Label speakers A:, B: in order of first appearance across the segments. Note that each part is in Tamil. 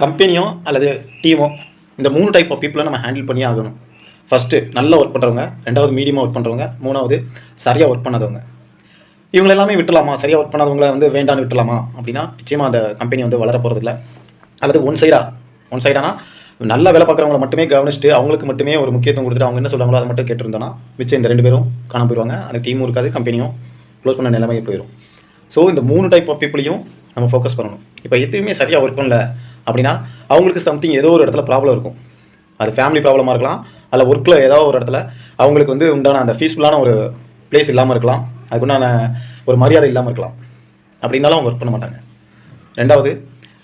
A: கம்பெனியோ அல்லது டீமோ இந்த மூணு டைப் ஆஃப் பீப்புளை நம்ம ஹேண்டில் பண்ணியே ஆகணும். ஃபஸ்ட்டு நல்லா ஒர்க் பண்ணுறவங்க ரெண்டாவது மீடியமாக ஒர்க் பண்ணுறவங்க மூணாவது சரியாக ஒர்க் பண்ணாதவங்க. இவங்க எல்லாமே விட்டலாமா சரியாக ஒர்க் பண்ணாதவங்கள வந்து வேண்டான்னு விட்டலாமா அப்படின்னா நிச்சயமாக அந்த கம்பெனி வந்து வளர போகிறதில்ல அல்லது ஒன் சைடாக ஒன் சைடானா நல்ல வேலை பார்க்குறவங்கள மட்டுமே கவனிச்சுட்டு அவங்களுக்கு மட்டுமே ஒரு முக்கியத்துவம் கொடுத்துட்டு அவங்க என்ன சொல்கிறாங்களோ அதை மட்டும் கேட்டிருந்தோன்னா மிச்சம் இந்த ரெண்டு பேரும் காணாம போயிடுவாங்க. அந்த டீமும் இருக்காது கம்பெனியும் க்ளோஸ் பண்ண நிலைமைக்கு போயிடும். ஸோ இந்த மூணு டைப் ஆஃப் பீப்புளையும் நம்ம ஃபோக்கஸ் பண்ணணும். இப்போ எதுவுமே சரியாக ஒர்க் பண்ணல அப்படின்னா அவங்களுக்கு சம்திங் ஏதோ ஒரு இடத்துல ப்ராப்ளம் இருக்கும். அது ஃபேமிலி ப்ராப்ளமாக இருக்கலாம். அல்ல ஒர்க்கில் ஏதோ ஒரு இடத்துல அவங்களுக்கு வந்து உண்டான அந்த பீஸ்ஃபுல்லான ஒரு பிளேஸ் இல்லாமல் இருக்கலாம். அதுக்குண்டான ஒரு மரியாதை இல்லாமல் இருக்கலாம். அப்படின்னாலும் அவங்க ஒர்க் பண்ண மாட்டாங்க. ரெண்டாவது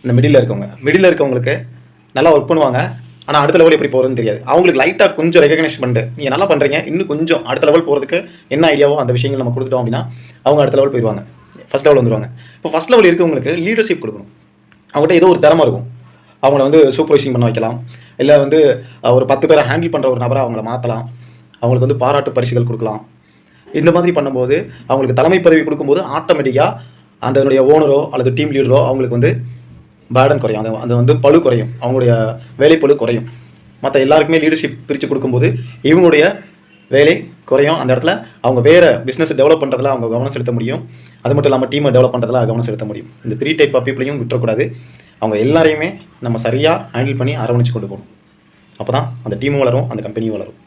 A: இந்த மிடில் இருக்கவங்க. மிடில் இருக்கவங்களுக்கு நல்லா ஒர்க் பண்ணுவாங்க. ஆனால் அடுத்த லெவல் எப்படி போகிறதுன்னு தெரியாது. அவங்களுக்கு லைட்டாக கொஞ்சம் ரெகக்னைஸ் பண்ணிட்டு நீங்கள் நல்லா பண்ணுறீங்க இன்னும் கொஞ்சம் அடுத்த லெவல் போகிறதுக்கு என்ன ஐடியாவோ அந்த விஷயங்கள் நம்ம கொடுத்துட்டோம் அப்படின்னா அவங்க அடுத்த லெவல் போயிடுவாங்க ஃபஸ்ட் லெவல் வந்துடுவாங்க இப்போ ஃபஸ்ட் லெவல் இருக்கவங்களுக்கு லீடர்ஷிப் கொடுக்கணும். அவங்ககிட்ட ஏதோ ஒரு திறமை இருக்கும். அவங்கள வந்து சூப்பர்வைசிங் பண்ண வைக்கலாம். இல்லை வந்து ஒரு பத்து பேரை ஹேண்டில் பண்ணுற ஒரு நபரை அவங்கள மாற்றலாம் அவங்களுக்கு வந்து பாராட்டு பரிசுகள் கொடுக்கலாம். இந்த மாதிரி பண்ணும்போது அவங்களுக்கு தலைமை பதவி கொடுக்கும்போது ஆட்டோமேட்டிக்காக அதனுடைய ஓனரோ அல்லது டீம் லீடரோ அவங்களுக்கு வந்து பேர்டன் குறையும். அது அது வந்து பழு குறையும். அவங்களுடைய வேலைப்பழு குறையும். மற்ற எல்லாருக்குமே லீடர்ஷிப் பிரித்து கொடுக்கும்போது இவங்களுடைய வேலை குறையும் அந்த இடத்துல அவங்க வேறு பிஸ்னஸ் டெவலப் பண்ணுறதுல அவங்க கவனம் செலுத்த முடியும். அது மட்டும் இல்லாமல் டீமை டெவலப் பண்ணுறதுல கவனம் செலுத்த முடியும். இந்த த்ரீ டைப் ஆஃப் பீப்புளையும் விட்டுறக்கூடாது. அவங்க எல்லாரையுமே நம்ம சரியாக ஹேண்டில் பண்ணி அரவணைச்சு கொண்டு போகணும். அப்போ தான் அந்த டீமும் வளரும் அந்த கம்பெனியும் வளரும்.